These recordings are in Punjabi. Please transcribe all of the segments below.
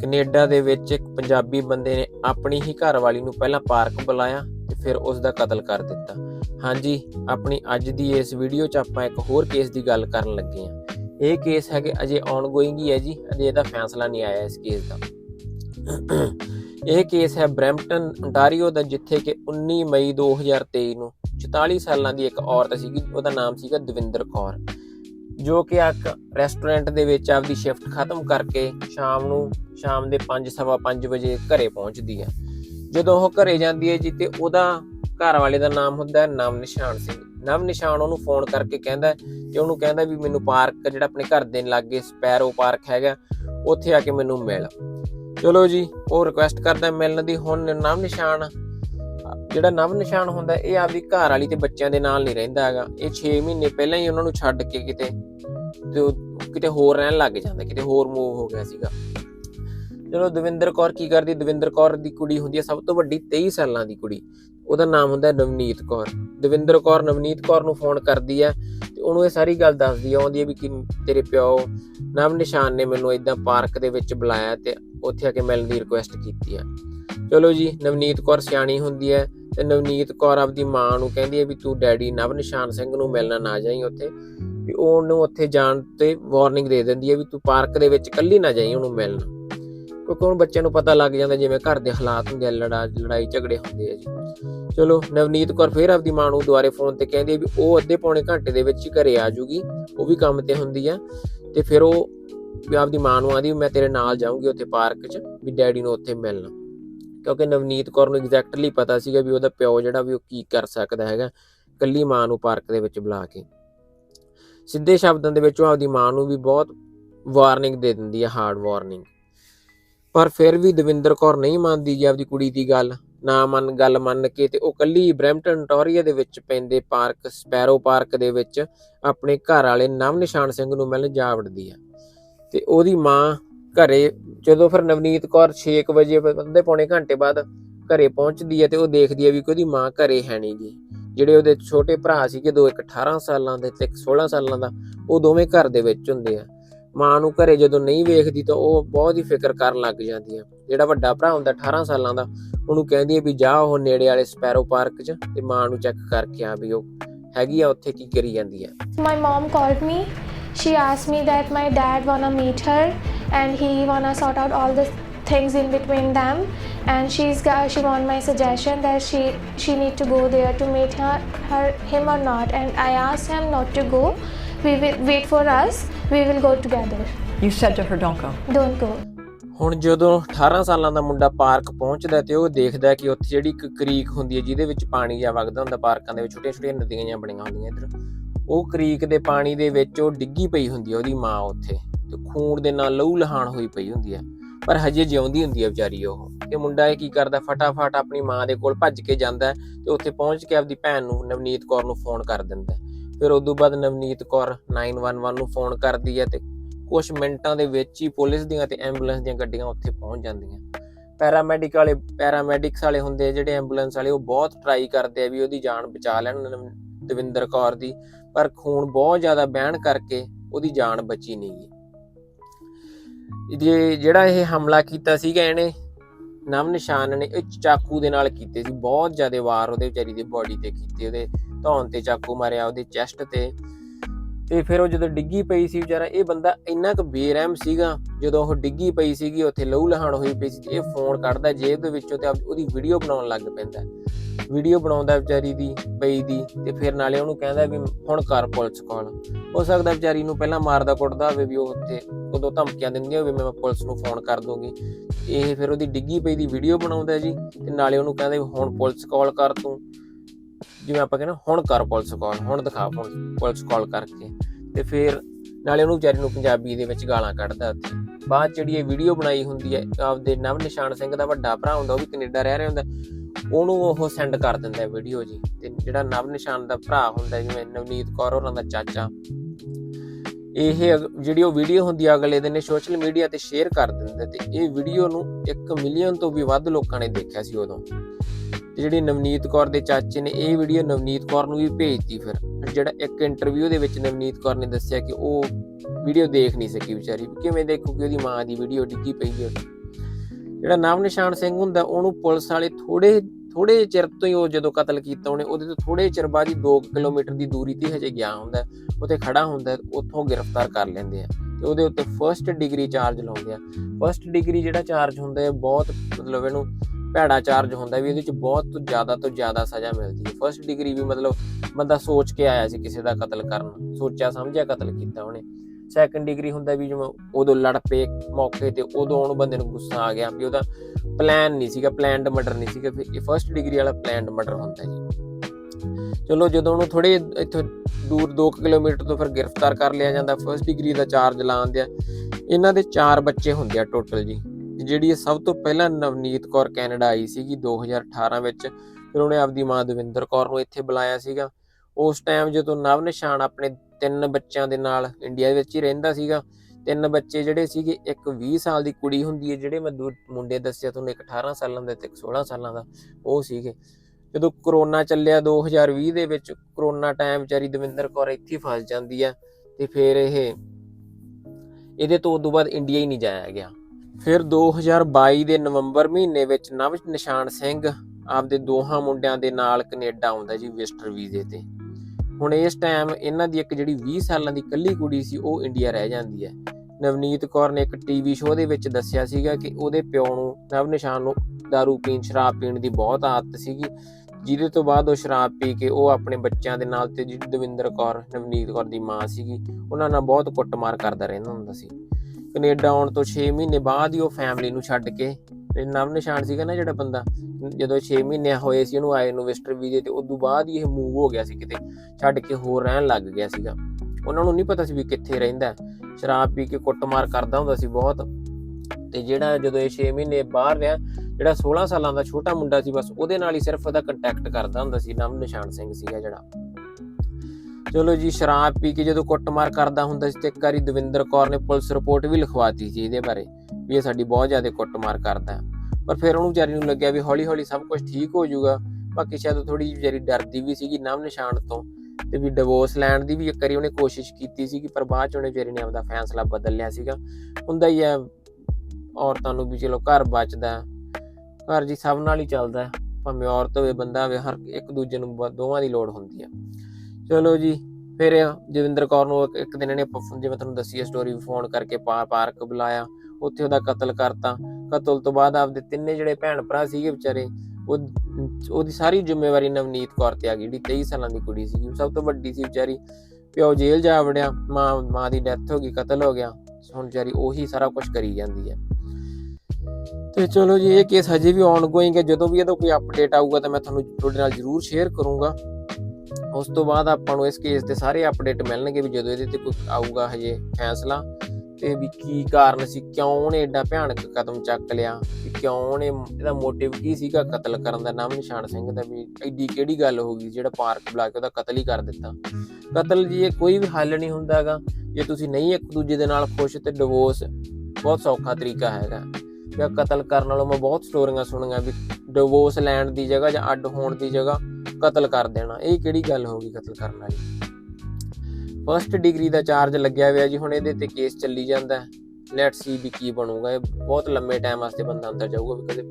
ਕੈਨੇਡਾ ਦੇ ਵਿੱਚ ਇੱਕ ਪੰਜਾਬੀ ਬੰਦੇ ਨੇ ਆਪਣੀ ਹੀ ਘਰਵਾਲੀ ਨੂੰ ਪਹਿਲਾਂ ਪਾਰਕ ਬੁਲਾਇਆ ਤੇ ਫਿਰ ਉਸ ਦਾ ਕਤਲ ਕਰ ਦਿੱਤਾ। ਹਾਂਜੀ, ਆਪਣੀ ਅੱਜ ਦੀ ਇਸ ਵੀਡੀਓ 'ਚ ਆਪਾਂ ਇੱਕ ਹੋਰ ਕੇਸ ਦੀ ਗੱਲ ਕਰਨ ਲੱਗੇ ਹਾਂ। ਇਹ ਕੇਸ ਹੈ ਕਿ ਅਜੇ ਆਨਗੋਇੰਗ ਹੀ ਹੈ ਜੀ, ਅਜੇ ਇਹਦਾ ਫੈਸਲਾ ਨਹੀਂ ਆਇਆ ਇਸ ਕੇਸ ਦਾ। ਇਹ ਕੇਸ ਹੈ ਬ੍ਰੈਂਪਟਨ ontario ਦਾ, ਜਿੱਥੇ ਕਿ 19 ਮਈ 2023 ਨੂੰ 44 ਸਾਲਾਂ ਦੀ ਇੱਕ ਔਰਤ ਸੀਗੀ, ਉਹਦਾ ਨਾਮ ਸੀਗਾ ਦਵਿੰਦਰ ਕੌਰ। ਜੋ ਕਿ ਇੱਕ ਰੈਸਟੋਰੈਂਟ ਦੇ ਵਿੱਚ ਆਪਦੀ ਸ਼ਿਫਟ ਖਤਮ ਕਰਕੇ ਸ਼ਾਮ ਨੂੰ, ਸ਼ਾਮ ਦੇ 5:30 ਵਜੇ ਘਰੇ ਪਹੁੰਚਦੀ ਹੈ। ਜਦੋਂ ਉਹ ਘਰੇ ਜਾਂਦੀ ਹੈ ਜੀ ਤੇ ਉਹਦਾ ਘਰ ਵਾਲੇ ਦਾ ਨਾਮ ਹੁੰਦਾ ਹੈ ਨਵ ਨਿਸ਼ਾਨ ਸਿੰਘ। ਨਵ ਨਿਸ਼ਾਨ ਉਹਨੂੰ ਫੋਨ ਕਰਕੇ ਕਹਿੰਦਾ ਹੈ ਤੇ ਉਹਨੂੰ ਕਹਿੰਦਾ ਵੀ ਮੈਨੂੰ ਪਾਰਕ ਜਿਹੜਾ ਆਪਣੇ ਘਰ ਦੇ ਲਾਗੇ ਸਪੈਰੋ ਪਾਰਕ ਹੈਗਾ, ਉੱਥੇ ਆ ਕੇ ਮੈਨੂੰ ਮਿਲ। ਚਲੋ ਜੀ, ਉਹ ਰਿਕੁਐਸਟ ਕਰਦਾ ਮਿਲਣ ਦੀ, ਹੁਣ ਨਵ ਨਿਸ਼ਾਨ ਜਿਹੜਾ ਨਵ ਨਿਸ਼ਾਨ ਹੁੰਦਾ ਇਹ ਆਪਦੀ ਘਰ ਵਾਲੀ ਤੇ ਬੱਚਿਆਂ ਦੇ ਨਾਲ ਨਹੀਂ ਰਹਿੰਦਾ ਹੈਗਾ। ਇਹ 6 ਮਹੀਨੇ ਪਹਿਲਾਂ ਹੀ ਉਹਨਾਂ ਨੂੰ ਛੱਡ ਕੇ ਕਿਤੇ, ਤੇ ਕਿਤੇ ਹੋਰ ਰਹਿਣ ਲੱਗ ਜਾਂਦਾ, ਕਿਤੇ ਹੋਰ ਮੂਵ ਹੋ ਗਿਆ ਸੀਗਾ। ਚਲੋ, ਦਵਿੰਦਰ ਕੌਰ ਕੀ ਕਰਦੀ? ਦਵਿੰਦਰ ਕੌਰ ਦੀ ਕੁੜੀ ਹੁੰਦੀ ਹੈ ਸਭ ਤੋਂ ਵੱਡੀ 23 ਸਾਲਾਂ ਦੀ ਕੁੜੀ। ਉਹਦਾ ਨਾਮ ਹੁੰਦਾ ਨਵਨੀਤ ਕੌਰ। ਦਵਿੰਦਰ ਕੌਰ ਨਵਨੀਤ ਕੌਰ ਨੂੰ ਫੋਨ ਕਰਦੀ ਹੈ ਤੇ ਉਹਨੂੰ ਇਹ ਸਾਰੀ ਗੱਲ ਦੱਸਦੀ ਹੈ, ਆਉਂਦੀ ਹੈ ਵੀ ਕਿ ਤੇਰੇ ਪਿਓ ਨਵ ਨਿਸ਼ਾਨ ਨੇ ਮੈਨੂੰ ਇਦਾਂ ਪਾਰਕ ਦੇ ਵਿੱਚ ਬੁਲਾਇਆ ਤੇ ਉੱਥੇ ਆ ਕੇ ਮਿਲਣ ਦੀ ਰਿਕੁਐਸਟ ਕੀਤੀ ਹੈ। ਚਲੋ ਜੀ, ਨਵਨੀਤ ਕੌਰ ਸਿਆਣੀ ਹੁੰਦੀ ਹੈ ਤੇ ਨਵਨੀਤ ਕੌਰ ਆਪਦੀ ਮਾਂ ਨੂੰ ਕਹਿੰਦੀ ਹੈ ਵੀ ਤੂੰ ਡੈਡੀ ਨਵ ਨਿਸ਼ਾਨ ਸਿੰਘ ਨੂੰ ਮਿਲਣ ਨਾ ਜਾਈ ਉੱਥੇ, ਵੀ ਉਹਨੂੰ ਉੱਥੇ ਜਾਣ ਤੇ ਵਾਰਨਿੰਗ ਦੇ ਦਿੰਦੀ ਹੈ ਵੀ ਤੂੰ ਪਾਰਕ ਦੇ ਵਿੱਚ ਇਕੱਲੀ ਨਾ ਜਾਈ ਉਹਨੂੰ ਮਿਲਣ। ਕਿਉਂਕਿ ਹੁਣ ਬੱਚਿਆਂ ਨੂੰ ਪਤਾ ਲੱਗ ਜਾਂਦਾ ਜਿਵੇਂ ਘਰ ਦੇ ਹਾਲਾਤ ਹੁੰਦੇ ਆ, ਲੜਾ, ਲੜਾਈ ਝਗੜੇ ਹੁੰਦੇ ਆ ਜੀ। ਚਲੋ, ਨਵਨੀਤ ਕੌਰ ਫੇਰ ਆਪਦੀ ਮਾਂ ਨੂੰ ਦੁਬਾਰੇ ਫੋਨ ਤੇ ਕਹਿੰਦੀ ਹੈ ਵੀ ਉਹ ਅੱਧੇ ਪੌਣੇ ਘੰਟੇ ਦੇ ਵਿੱਚ ਹੀ ਘਰੇ ਆ ਜੂਗੀ, ਉਹ ਵੀ ਕੰਮ ਤੇ ਹੁੰਦੀ ਆ। ਤੇ ਫਿਰ ਉਹ ਵੀ ਆਪਦੀ ਮਾਂ ਨੂੰ ਆਂਦੀ ਮੈਂ ਤੇਰੇ ਨਾਲ ਜਾਊਂਗੀ ਉੱਥੇ ਪਾਰਕ 'ਚ, ਵੀ ਡੈਡੀ ਨੂੰ ਉੱਥੇ ਮਿਲਣਾ। ਕਿਉਂਕਿ ਨਵਨੀਤ ਕੌਰ ਨੂੰ ਐਗਜ਼ੈਕਟਲੀ ਪਤਾ ਸੀਗਾ ਵੀ ਉਹਦਾ ਪਿਓ ਜਿਹੜਾ ਵੀ ਉਹ ਕੀ ਕਰ ਸਕਦਾ ਹੈਗਾ ਕੱਲੀ ਮਾਂ ਨੂੰ ਪਾਰਕ ਦੇ ਵਿੱਚ ਬੁਲਾ ਕੇ। ਸਿੱਧੇ ਸ਼ਬਦਾਂ ਦੇ ਵਿੱਚ ਉਹ ਆਪਦੀ ਮਾਂ ਨੂੰ ਵੀ ਬਹੁਤ ਵਾਰਨਿੰਗ ਦੇ ਦਿੰਦੀ ਹੈ ਹਾਰਡ ਵਾਰਨਿੰਗ ਪਰ ਫਿਰ ਵੀ ਦਵਿੰਦਰ ਕੌਰ ਨਹੀਂ ਮੰਨਦੀ ਜੀ ਆਪਦੀ ਕੁੜੀ ਦੀ ਗੱਲ, ਨਾ ਮੰਨ, ਗੱਲ ਮੰਨ ਕੇ ਤੇ ਉਹ ਕੱਲੀ ਬ੍ਰੈਂਪਟਨ ਟੋਰੀਆ ਦੇ ਵਿੱਚ ਪੈਂਦੇ ਪਾਰਕ, ਸਪੈਰੋ ਪਾਰਕ ਦੇ ਵਿੱਚ ਆਪਣੇ ਘਰ ਵਾਲੇ ਨਵ ਨਿਸ਼ਾਨ ਸਿੰਘ ਨੂੰ ਮਿਲਣ ਜਾ ਵੜਦੀ ਆ। ਤੇ ਉਹਦੀ ਮਾਂ ਘਰੇ ਜਦੋਂ ਫਿਰ ਨਵਨੀਤ ਕੌਰ 6 ਵਜੇ ਅੱਧੇ ਪੌਣੇ ਘੰਟੇ ਬਾਅਦ ਘਰੇ ਪਹੁੰਚਦੀ ਹੈ ਤੇ ਉਹ ਦੇਖਦੀ ਹੈ ਵੀ ਕਿ ਉਹਦੀ ਮਾਂ ਘਰੇ ਹੈ ਨਹੀਂ ਗੀ। ਜਿਹੜੇ ਉਹਦੇ ਛੋਟੇ ਭਰਾ ਸੀਗੇ, ਦੋ ਇੱਕ 18 ਸਾਲਾਂ ਦੇ ਤੇ ਇੱਕ 16 ਸਾਲਾਂ ਦਾ, ਉਹ ਦੋਵੇਂ ਘਰ ਦੇ ਵਿੱਚ ਹੁੰਦੇ ਆ। ਮਾਂ ਨੂੰ ਘਰੇ ਜਦੋਂ ਨਹੀਂ ਵੇਖਦੀ ਤਾਂ ਉਹ ਬਹੁਤ ਹੀ ਫਿਕਰ ਕਰਨ ਲੱਗ ਜਾਂਦੀ ਆ। ਜਿਹੜਾ ਵੱਡਾ ਭਰਾ ਹੁੰਦਾ 18 ਸਾਲਾਂ ਦਾ, ਉਹਨੂੰ ਕਹਿੰਦੀ ਹੈ ਵੀ ਜਾ ਉਹ ਨੇੜੇ ਵਾਲੇ ਸਪੈਰੋ ਪਾਰਕ 'ਚ ਤੇ ਮਾਂ ਨੂੰ ਚੈੱਕ ਕਰਕੇ ਆ ਵੀ ਉਹ ਹੈਗੀ ਆ, ਉੱਥੇ ਕੀ ਕਰੀ ਜਾਂਦੀ ਆ। My mom called me. She asked me that my dad wanna meet her. And he wanna sort out all the things in between them and she's got she want my suggestion that she she need to go there to meet her, her him or not and I asked him not to go. We will wait for us. We will go together. You said to her, don't go. Don't go. ਹੁਣ ਜਦੋਂ 18 ਸਾਲਾਂ ਦਾ ਮੁੰਡਾ ਪਾਰਕ ਪਹੁੰਚਦਾ ਤੇ ਉਹ ਦੇਖਦਾ ਕਿ ਉੱਥੇ ਜਿਹੜੀ ਇੱਕ ਕ੍ਰੀਕ ਹੁੰਦੀ ਹੈ ਜਿਹਦੇ ਵਿੱਚ ਪਾਣੀ ਜਿਹਾ ਵਗਦਾ ਹੁੰਦਾ ਪਾਰਕਾਂ ਦੇ ਵਿੱਚ ਛੋਟੀਆਂ-ਛੋਟੀਆਂ ਨਦੀਆਂ ਜਿਹੀਆਂ ਬਣੀਆਂ ਹੁੰਦੀਆਂ ਇੱਧਰ ਉਹ ਕ੍ਰੀਕ ਦੇ ਪਾਣੀ ਦੇ ਵਿੱਚ ਉਹ ਡਿੱਗੀ ਪਈ ਹੁੰਦੀ ਹੈ ਉਹਦੀ ਮਾਂ ਉੱਥੇ ਤੇ ਖੂਨ ਦੇ ਨਾਲ ਲਹੂ ਲਹਾਨ ਹੋਈ ਪਈ ਹੁੰਦੀ ਹੈ। ਪਰ ਹਜੇ ਜਿਉਂਦੀ ਹੁੰਦੀ ਹੈ ਵਿਚਾਰੀ ਉਹ। ਤੇ ਮੁੰਡਾ ਇਹ ਕੀ ਕਰਦਾ, ਫਟਾਫਟ ਆਪਣੀ ਮਾਂ ਦੇ ਕੋਲ ਭੱਜ ਕੇ ਜਾਂਦਾ ਤੇ ਉੱਥੇ ਪਹੁੰਚ ਕੇ ਆਪਦੀ ਭੈਣ ਨੂੰ, ਨਵਨੀਤ ਕੌਰ ਨੂੰ ਫੋਨ ਕਰ ਦਿੰਦਾ ਫਿਰ ਫਿਰ ਤੋਂ ਬਾਅਦ ਨਵਨੀਤ ਕੌਰ 911 ਨੂੰ ਫੋਨ ਕਰਦੀ ਹੈ ਤੇ ਕੁਝ ਮਿੰਟਾਂ ਦੇ ਵਿੱਚ ਹੀ ਪੁਲਿਸ ਦੀਆਂ ਤੇ ਐਂਬੂਲੈਂਸ ਦੀਆਂ ਗੱਡੀਆਂ ਉੱਥੇ ਪਹੁੰਚ ਜਾਂਦੀਆਂ। ਪੈਰਾਮੈਡਿਕ ਵਾਲੇ ਪੈਰਾਮੈਡਿਕਸ ਵਾਲੇ ਹੁੰਦੇ ਜਿਹੜੇ ਐਂਬੂਲੈਂਸ ਵਾਲੇ, ਉਹ ਬਹੁਤ ਟਰਾਈ ਕਰਦੇ ਆ ਵੀ ਉਹਦੀ ਜਾਨ ਬਚਾ ਲੈਣ ਨਵ- ਦਵਿੰਦਰ ਕੌਰ ਦੀ। ਪਰ ਖੂਨ ਬਹੁਤ ਜ਼ਿਆਦਾ ਬਹਿਣ ਕਰਕੇ ਉਹਦੀ ਜਾਨ ਬਚੀ ਨਹੀਂ ਜੇ ਜਿਹੜਾ ਇਹ ਹਮਲਾ ਕੀਤਾ ਸੀਗਾ ਇਹਨੇ ਨਵ ਨਿਸ਼ਾਨ ਨੇ, ਇਹ ਚਾਕੂ ਦੇ ਨਾਲ ਕੀਤੇ ਸੀ, ਬਹੁਤ ਜ਼ਿਆਦਾ ਵਾਰ ਉਹਦੇ ਵਿਚਾਰੀ ਦੀ ਬਾਡੀ ਤੇ ਕੀਤੇ, ਉਹਦੇ ਧੌਣ ਤੇ ਚਾਕੂ ਮਾਰਿਆ, ਉਹਦੇ ਚੈਸਟ ਤੇ। ਤੇ ਫਿਰ ਉਹ ਜਦੋਂ ਡਿੱਗੀ ਪਈ ਸੀ ਵਿਚਾਰਾ, ਇਹ ਬੰਦਾ ਇੰਨਾ ਕੁ ਬੇਰਹਿਮ ਸੀਗਾ, ਜਦੋਂ ਉਹ ਡਿੱਗੀ ਪਈ ਸੀਗੀ, ਉੱਥੇ ਲਹੂ ਲਹਾਣ ਹੋਈ ਪਈ ਸੀ ਇਹ ਫੋਨ ਕੱਢਦਾ ਜੇਬ ਦੇ ਵਿੱਚੋਂ ਤੇ ਉਹਦੀ ਵੀਡੀਓ ਬਣਾਉਣ ਲੱਗ ਪੈਂਦਾ। ਵੀਡੀਓ ਬਣਾਉਂਦਾ ਵਿਚਾਰੀ ਦੀ ਪਈ ਦੀ ਤੇ ਫਿਰ ਨਾਲੇ ਉਹਨੂੰ ਕਹਿੰਦਾ ਵੀ ਹੁਣ ਕਰ ਪੁਲਿਸ ਕਾਲ। ਹੋ ਸਕਦਾ ਵਿਚਾਰੀ ਨੂੰ ਪਹਿਲਾਂ ਮਾਰਦਾ ਕੁੱਟਦਾ ਹੋਵੇ ਵੀ ਉਹ ਉੱਥੇ ਉਦੋਂ ਧਮਕੀਆਂ ਦਿੰਦੀ ਹੋਵੇ, ਮੈਂ ਪੁਲਿਸ ਨੂੰ ਫੋਨ ਕਰ ਦੂੰਗੀ। ਇਹ ਫਿਰ ਉਹਦੀ ਡਿੱਗੀ ਪਈ ਦੀ ਵੀਡੀਓ ਬਣਾਉਂਦਾ ਜੀ ਤੇ ਨਾਲੇ ਉਹਨੂੰ ਕਹਿੰਦਾ ਵੀ ਹੁਣ ਪੁਲਿਸ ਕਾਲ ਕਰ ਤੂੰ। ਜਿਵੇਂ ਆਪਾਂ ਕਹਿੰਦੇ ਹੁਣ ਕਰ ਪੁਲਿਸ ਕਾਲ, ਹੁਣ ਦਿਖਾ ਪੁਲਿਸ- ਕਾਲ ਕਰਕੇ। ਤੇ ਫਿਰ ਨਾਲੇ ਉਹਨੂੰ ਵਿਚਾਰੀ ਨੂੰ ਪੰਜਾਬੀ ਦੇ ਵਿੱਚ ਗਾਲਾਂ ਕੱਢਦਾ ਉੱਥੇ। ਬਾਅਦ ਜਿਹੜੀ ਇਹ ਵੀਡੀਓ ਬਣਾਈ ਹੁੰਦੀ ਹੈ, ਆਪਦੇ ਨਵ ਨਿਸ਼ਾਨ ਸਿੰਘ ਦਾ ਵੱਡਾ ਭਰਾ ਹੁੰਦਾ, ਉਹ ਵੀ ਕੈਨੇਡਾ ਰਹਿ ਰਿਹਾ ਹੁੰਦਾ। ਉਹਨੂੰ ਉਹ ਸੈਂਡ ਕਰ ਦਿੰਦਾ ਹੈ ਵੀਡੀਓ ਜੀ। ਤੇ ਜਿਹੜਾ ਨਵ ਨਿਸ਼ਾਨ ਦਾ ਭਰਾ ਹੁੰਦਾ ਜਿਵੇਂ ਨਵਨੀਤ ਕੌਰ ਹੋਰਾਂ ਦਾ ਚਾਚਾ। ਇਹ ਜਿਹੜੀ ਉਹ ਵੀਡੀਓ ਹੁੰਦੀ ਆ, ਅਗਲੇ ਦਿਨ ਸੋਸ਼ਲ ਮੀਡੀਆ ਤੇ ਸ਼ੇਅਰ ਕਰ ਦਿੰਦੇ ਤੇ ਇਹ ਵੀਡੀਓ ਨੂੰ 1 ਮਿਲੀਅਨ ਤੋਂ ਵੀ ਵੱਧ ਲੋਕਾਂ ਨੇ ਦੇਖਿਆ ਸੀ ਉਦੋਂ। ਤੇ ਜਿਹੜੀ ਨਵਨੀਤ ਕੌਰ ਦੇ ਚਾਚੇ ਨੇ, ਇਹ ਵੀਡੀਓ ਨਵਨੀਤ ਕੌਰ ਨੂੰ ਵੀ ਭੇਜਤੀ ਫਿਰ। ਜਿਹੜਾ ਇੱਕ ਇੰਟਰਵਿਊ ਦੇ ਵਿੱਚ ਨਵਨੀਤ ਕੌਰ ਨੇ ਦੱਸਿਆ ਕਿ ਉਹ ਵੀਡੀਓ ਦੇਖ ਨਹੀਂ ਸਕੀ ਵਿਚਾਰੀ। ਕਿਵੇਂ ਕਿਵੇਂ ਕਿ ਉਹਦੀ ਮਾਂ ਦੀ ਵੀਡੀਓ ਡਿੱਗੀ ਪਈ ਹੈ। ਜਿਹੜਾ ਨਾਮ ਨਿਸ਼ਾਨ ਸਿੰਘ ਹੁੰਦਾ, ਉਹਨੂੰ ਪੁਲਿਸ ਵਾਲੇ ਥੋੜੇ ਥੋੜੇ ਚਿਰ ਤੋਂ ਹੀ ਉਹ ਜਦੋਂ ਕਤਲ ਕੀਤਾ ਉਹਨੇ, ਉਹਦੇ ਤੋਂ ਥੋੜੇ ਚਿਰ ਬਾਅਦ ਹੀ 2 ਕਿਲੋਮੀਟਰ ਦੀ ਦੂਰੀ ਤੇ ਹਜੇ ਗਿਆ ਹੁੰਦਾ ਉੱਥੇ ਖੜਾ ਹੁੰਦਾ ਉੱਥੋਂ ਗ੍ਰਿਫਤਾਰ ਕਰ ਲੈਂਦੇ ਆ ਤੇ ਉਹਦੇ ਉੱਤੇ ਫਰਸਟ ਡਿਗਰੀ ਚਾਰਜ ਲਾਉਂਦੇ ਆ। ਫਰਸਟ ਡਿਗਰੀ ਜਿਹੜਾ ਚਾਰਜ ਹੁੰਦਾ ਹੈ, ਬਹੁਤ ਮਤਲਬ ਇਹਨੂੰ ਭੈੜਾ ਚਾਰਜ ਹੁੰਦਾ ਵੀ ਇਹਦੇ ਵਿੱਚ ਬਹੁਤ ਜ਼ਿਆਦਾ ਤੋਂ ਜ਼ਿਆਦਾ ਸਜ਼ਾ ਮਿਲਦੀ ਹੈ। ਫਰਸਟ ਡਿਗਰੀ ਵੀ ਮਤਲਬ ਬੰਦਾ ਸੋਚ ਕੇ ਆਇਆ ਸੀ ਕਿਸੇ ਦਾ ਕਤਲ ਕਰਨ ਸੋਚਿਆ, ਸਮਝਿਆ ਕਤਲ ਕੀਤਾ ਉਹਨੇ। ਸੈਕੰਡ ਡਿਗਰੀ ਹੁੰਦਾ ਵੀ ਜਿਵੇਂ ਉਦੋਂ ਲੜ ਪਏ ਮੌਕੇ ਤੇ, ਉਦੋਂ ਉਹਨੂੰ ਬੰਦੇ ਨੂੰ ਗੁੱਸਾ ਆ ਗਿਆ ਵੀ ਉਹਦਾ ਪਲਾਨ ਨਹੀਂ ਸੀਗਾ ਪਲਾਨਡ ਮਰਡਰ ਨਹੀਂ ਸੀਗਾ ਇਹ ਫਰਸਟ ਡਿਗਰੀ ਵਾਲਾ ਪਲਾਨਡ ਮਰਡਰ ਹੁੰਦਾ ਜੀ। ਚਲੋ ਜਦੋਂ ਉਹਨੂੰ ਥੋੜੇ ਇੱਥੋਂ ਦੂਰ 2 ਕਿਲੋਮੀਟਰ ਤੋਂ ਫਿਰ ਗ੍ਰਿਫਤਾਰ ਕਰ ਲਿਆ ਜਾਂਦਾ ਫਰਸਟ ਡਿਗਰੀ ਦਾ ਚਾਰਜ ਲਾਉਂਦੇ ਆ। ਇਹਨਾਂ ਦੇ 4 ਬੱਚੇ ਹੁੰਦੇ ਆ ਟੋਟਲ ਜੀ, ਜਿਹੜੀ ਸਭ ਤੋਂ ਪਹਿਲਾਂ ਨਵਨੀਤ ਕੌਰ ਕੈਨੇਡਾ ਆਈ ਸੀਗੀ 2018 ਵਿੱਚ, ਫਿਰ ਉਹਨੇ ਆਪਦੀ ਮਾਂ ਦਵਿੰਦਰ ਕੌਰ ਨੂੰ ਇੱਥੇ ਬੁਲਾਇਆ ਸੀਗਾ। ਉਸ ਟਾਈਮ ਜਦੋਂ ਨਵ ਨਿਸ਼ਾਨ ਆਪਣੇ ਤਿੰਨ ਬੱਚਿਆਂ ਦੇ ਨਾਲ ਇੰਡੀਆ ਵਿੱਚ ਹੀ ਰਹਿੰਦਾ ਸੀਗਾ। ਤਿੰਨ ਬੱਚੇ ਜਿਹੜੇ ਸੀਗੇ, ਇੱਕ 20 ਸਾਲ ਦੀ ਕੁੜੀ ਹੁੰਦੀ ਹੈ, ਜਿਹੜੇ ਮੈਂ ਦੂ- ਮੁੰਡੇ ਦੱਸਿਆ ਤੁਹਾਨੂੰ, ਇੱਕ 18 ਸਾਲਾਂ ਦਾ ਤੇ ਇੱਕ 16 ਸਾਲਾਂ ਦਾ, ਉਹ ਸੀਗੇ। ਜਦੋਂ ਕਰੋਨਾ ਚੱਲਿਆ 2020 ਦੇ ਵਿੱਚ ਕਰੋਨਾ ਟਾਈਮ ਵਿਚਾਰੀ ਦਵਿੰਦਰ ਕੌਰ ਇੱਥੇ ਫਸ ਜਾਂਦੀ ਆ ਤੇ ਫਿਰ ਇਹ ਇਹਦੇ ਤੋਂ ਉਦੋਂ ਬਾਅਦ ਇੰਡੀਆ ਹੀ ਨਹੀਂ ਜਾਇਆ ਗਿਆ। ਫਿਰ 2022 ਦੇ ਨਵੰਬਰ ਮਹੀਨੇ ਵਿੱਚ ਨਵ ਨਿਸ਼ਾਨ ਸਿੰਘ ਆਪਦੇ ਦੋਹਾਂ ਮੁੰਡਿਆਂ ਦੇ ਨਾਲ ਕੈਨੇਡਾ ਆਉਂਦਾ ਜੀ ਵਿਜ਼ਟਰ ਵੀਜ਼ੇ ਤੇ। ਹੁਣ ਇਸ ਟਾਈਮ ਇਹਨਾਂ ਦੀ ਇੱਕ ਜਿਹੜੀ 20 ਸਾਲਾਂ ਦੀ ਇਕੱਲੀ ਕੁੜੀ ਸੀ, ਉਹ ਇੰਡੀਆ ਰਹਿ ਜਾਂਦੀ ਹੈ। ਨਵਨੀਤ ਕੌਰ ਨੇ ਇੱਕ ਟੀਵੀ ਸ਼ੋਅ ਦੇ ਵਿੱਚ ਦੱਸਿਆ ਸੀਗਾ ਕਿ ਉਹਦੇ ਪਿਓ ਨੂੰ, ਨਵ ਨਿਸ਼ਾਨ ਨੂੰ ਦਾਰੂ ਪੀਣ, ਸ਼ਰਾਬ ਪੀਣ ਦੀ ਬਹੁਤ ਆਦਤ ਸੀਗੀ। ਜਿਹਦੇ ਤੋਂ ਬਾਅਦ ਉਹ ਸ਼ਰਾਬ ਪੀ ਕੇ ਉਹ ਆਪਣੇ ਬੱਚਿਆਂ ਦੇ ਨਾਲ ਤੇ ਜਿਹੜੀ ਦਵਿੰਦਰ ਕੌਰ, ਨਵਨੀਤ ਕੌਰ ਦੀ ਮਾਂ ਸੀਗੀ। ਉਹਨਾਂ ਨਾਲ ਬਹੁਤ ਕੁੱਟਮਾਰ ਕਰਦਾ ਰਹਿੰਦਾ ਹੁੰਦਾ ਸੀ। ਕੈਨੇਡਾ ਆਉਣ ਤੋਂ 6 ਮਹੀਨੇ ਬਾਅਦ ਹੀ ਉਹ ਫੈਮਿਲੀ ਨੂੰ ਛੱਡ ਕੇ ਨਵ ਨਿਸ਼ਾਨ ਸੀਗਾ ਨਾ ਜਿਹੜਾ ਬੰਦਾ ਜਦੋਂ 6 ਮਹੀਨੇ ਹੋਏ ਸੀ ਉਹਨੂੰ ਆਏ ਨੂੰ ਵਿਜ਼ਟਰ ਵੀਜ਼ੇ ਤੇ ਉਦੋਂ ਬਾਅਦ ਹੀ ਇਹ ਮੂਵ ਹੋ ਗਿਆ ਸੀ ਕਿਤੇ, ਛੱਡ ਕੇ ਹੋਰ ਰਹਿਣ ਲੱਗ ਗਿਆ ਸੀਗਾ। ਉਹਨਾਂ ਨੂੰ ਨਹੀਂ ਪਤਾ ਸੀ ਵੀ ਕਿੱਥੇ ਰਹਿੰਦਾ ਸ਼ਰਾਬ ਪੀ ਕੇ ਕੁੱਟਮਾਰ ਕਰਦਾ ਹੁੰਦਾ ਸੀ ਬਹੁਤ। ਤੇ ਜਿਹੜਾ ਜਦੋਂ ਇਹ 6 ਮਹੀਨੇ ਬਾਹਰ ਰਿਹਾ, ਜਿਹੜਾ 16 ਸਾਲਾਂ ਦਾ ਛੋਟਾ ਮੁੰਡਾ ਸੀ, ਬਸ ਉਹਦੇ ਨਾਲ ਹੀ ਸਿਰਫ ਉਹਦਾ ਕੰਟੈਕਟ ਕਰਦਾ ਹੁੰਦਾ ਸੀ, ਨਾਮ ਨਿਸ਼ਾਨ ਸਿੰਘ ਸੀਗਾ ਜਿਹੜਾ। ਚਲੋ ਜੀ, ਸ਼ਰਾਬ ਪੀ ਕੇ ਜਦੋਂ ਕੁੱਟਮਾਰ ਕਰਦਾ ਹੁੰਦਾ ਸੀ, ਤੇ ਇੱਕ ਵਾਰੀ ਦਵਿੰਦਰ ਕੌਰ ਨੇ ਪੁਲਿਸ ਰਿਪੋਰਟ ਵੀ ਲਿਖਵਾਤੀ ਸੀ ਇਹਦੇ ਬਾਰੇ, ਵੀ ਇਹ ਸਾਡੀ ਬਹੁਤ ਜ਼ਿਆਦਾ ਕੁੱਟਮਾਰ ਕਰਦਾ ਹੈ। ਪਰ ਫਿਰ ਉਹਨੂੰ ਵਿਚਾਰੀ ਨੂੰ ਲੱਗਿਆ ਵੀ ਹੌਲੀ ਹੌਲੀ ਸਭ ਕੁਝ ਠੀਕ ਹੋ ਜਾਊਗਾ। ਬਾਕੀ ਸ਼ਾਇਦ ਥੋੜੀ ਵਿਚਾਰੀ ਡਰਦੀ ਵੀ ਸੀਗੀ ਨਾਮ ਨਿਸ਼ਾਨ ਤੋਂ ਤੇ ਵੀ ਡਿਵੋਰਸ ਲੈਣ ਦੀ ਵੀ ਇੱਕ ਵਾਰੀ ਉਹਨੇ ਕੋਸ਼ਿਸ਼ ਕੀਤੀ ਸੀਗੀ, ਪਰ ਬਾਅਦ ਚ ਉਹਨੇ ਵਿਚਾਰੀ ਨੇ ਆਪਦਾ ਫੈਸਲਾ ਬਦਲ ਲਿਆ ਸੀਗਾ। ਹੁੰਦਾ ਹੀ ਹੈ, ਔਰਤਾਂ ਨੂੰ ਵੀ ਚਲੋ ਘਰ ਬਚਦਾ ਘਰ ਜੀ ਸਭ ਨਾਲ ਹੀ ਚੱਲਦਾ ਭਾਵੇਂ ਔਰਤ ਹੋਵੇ, ਬੰਦਾ ਹੋਵੇ, ਹਰ ਇੱਕ ਦੂਜੇ ਨੂੰ ਦੋਵਾਂ ਦੀ ਲੋੜ ਹੁੰਦੀ ਹੈ। ਚਲੋ ਜੀ, ਫਿਰ ਜਵਿੰਦਰ ਕੌਰ ਨੂੰ ਇੱਕ- ਦਿਨ ਇਹਨੇ ਜਿਵੇਂ ਤੁਹਾਨੂੰ ਦੱਸੀ ਸਟੋਰੀ ਫੋਨ ਕਰਕੇ ਪਾਰਕ ਬੁਲਾਇਆ। ਉੱਥੇ ਉਹਦਾ ਕਤਲ ਕਰਤਾ। ਕਤਲ ਤੋਂ ਬਾਅਦ ਆਪਦੇ ਤਿੰਨੇ ਜਿਹੜੇ ਭੈਣ ਭਰਾ ਸੀਗੇ ਵਿਚਾਰੇ, ਉਹ, ਉਹਦੀ ਸਾਰੀ ਜ਼ਿੰਮੇਵਾਰੀ ਨਵਨੀਤ ਕੌਰ ਤੇ ਆ ਗਈ, ਜਿਹੜੀ 23 ਸਾਲਾਂ ਦੀ ਕੁੜੀ ਸੀਗੀ। ਸਭ ਤੋਂ ਵੱਡੀ ਸੀ ਵਿਚਾਰੀ। ਪਿਓ ਜੇਲ੍ਹ ਜਾ ਵੜਿਆ, ਮਾਂ ਮਾਂ ਦੀ ਡੈਥ ਹੋ ਗਈ, ਕਤਲ ਹੋ ਗਿਆ। ਹੁਣ ਵਿਚਾਰੀ ਉਹੀ ਸਾਰਾ ਕੁਝ ਕਰੀ ਜਾਂਦੀ ਹੈ। ਤੇ ਚਲੋ ਜੀ, ਇਹ ਕੇਸ ਹਜੇ ਵੀ ਆਨਗੋਇੰਗ ਹੈ। ਜਦੋਂ ਵੀ ਇਹਦਾ ਕੋਈ ਅਪਡੇਟ ਆਊਗਾ ਤਾਂ ਮੈਂ ਤੁਹਾਨੂੰ ਤੁਹਾਡੇ ਨਾਲ ਜ਼ਰੂਰ ਸ਼ੇਅਰ ਕਰੂੰਗਾ। ਉਸ ਤੋਂ ਬਾਅਦ ਆਪਾਂ ਨੂੰ ਇਸ ਕੇਸ ਦੇ ਸਾਰੇ ਅਪਡੇਟ ਮਿਲਣਗੇ ਵੀ ਜਦੋਂ ਇਹਦੇ ਤੇ ਕੋਈ ਆਊਗਾ ਹਜੇ ਫੈਸਲਾ। ਤੇ ਵੀ ਕੀ ਕਾਰਨ ਸੀ, ਕਿਉਂ ਨੇ ਐਡਾ ਭਿਆਨਕ ਕਦਮ ਚੱਕ ਲਿਆ, ਵੀ ਕਿਉਂ ਨੇ ਇਹਦਾ ਮੋਟਿਵ ਕੀ ਸੀਗਾ ਕਤਲ ਕਰਨ ਦਾ, ਨਾਮ ਨਿਸ਼ਾਨ ਸਿੰਘ ਦਾ, ਵੀ ਐਡੀ ਕਿਹੜੀ ਗੱਲ ਹੋ ਗਈ ਜਿਹੜਾ ਪਾਰਕ ਬੁਲਾ ਕੇ ਉਹਦਾ ਕਤਲ ਹੀ ਕਰ ਦਿੱਤਾ। ਕਤਲ ਜੀ, ਇਹ ਕੋਈ ਵੀ ਹੱਲ ਨਹੀਂ ਹੁੰਦਾਗਾ। ਜੇ ਤੁਸੀਂ ਨਹੀਂ ਇੱਕ ਦੂਜੇ ਦੇ ਨਾਲ ਖੁਸ਼ ਤੇ ਡਿਵੋਰਸ ਬਹੁਤ ਸੌਖਾ ਤਰੀਕਾ ਹੈਗਾ। ਜਾਂ ਕਤਲ ਕਰਨ ਨਾਲੋਂ ਮੈਂ ਬਹੁਤ ਸਟੋਰੀਆਂ ਸੁਣੀਆਂ ਵੀ ਡਿਵੋਰਸ ਲੈਣ ਦੀ ਜਗ੍ਹਾ ਜਾਂ ਅੱਡ ਹੋਣ ਦੀ ਜਗ੍ਹਾ ਕਤਲ ਕਰ ਦੇਣਾ, ਇਹ ਕਿਹੜੀ ਗੱਲ ਹੋ ਗਈ ਕਤਲ ਕਰਨ ਵਾਲੀ? ਫਰਸਟ ਡਿਗਰੀ ਦਾ ਚਾਰਜ ਲੱਗਿਆ ਹੋਇਆ ਜੀ, ਹੁਣ ਇਹਦੇ ਤੇ ਕੇਸ ਚੱਲੀ ਜਾਂਦਾ। ਲੈਟਸ ਸੀ ਵੀ ਕੀ ਬਣੂਗਾ? ਇਹ ਬਹੁਤ ਲੰਮੇ ਟਾਈਮ ਵਾਸਤੇ ਬੰਦਾ ਅੰਦਰ ਜਾਊਗਾ ਵੀ ਕਦੇ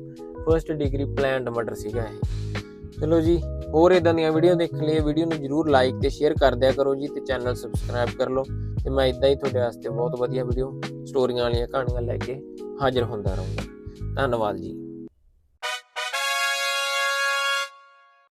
ਫਰਸਟ ਡਿਗਰੀ ਪਲਾਨਡ ਮਰਡਰ ਸੀਗਾ ਇਹ। ਚਲੋ ਜੀ, ਹੋਰ ਇਦਾਂ ਦੀਆਂ ਵੀਡੀਓ ਦੇਖਣ ਲਈ ਵੀਡੀਓ ਨੂੰ ਜਰੂਰ ਲਾਈਕ ਤੇ ਸ਼ੇਅਰ ਕਰ ਦਿਆ ਕਰੋ ਜੀ ਤੇ ਚੈਨਲ ਸਬਸਕ੍ਰਾਈਬ ਕਰ ਲਓ। ਤੇ ਮੈਂ ਇਦਾਂ ਹੀ ਤੁਹਾਡੇ ਵਾਸਤੇ ਬਹੁਤ ਵਧੀਆ ਵੀਡੀਓ ਸਟੋਰੀਆਂ ਵਾਲੀਆਂ ਕਹਾਣੀਆਂ ਲੈ ਕੇ ਹਾਜ਼ਰ ਹੁੰਦਾ ਰਹੂੰਗਾ। ਧੰਨਵਾਦ ਜੀ।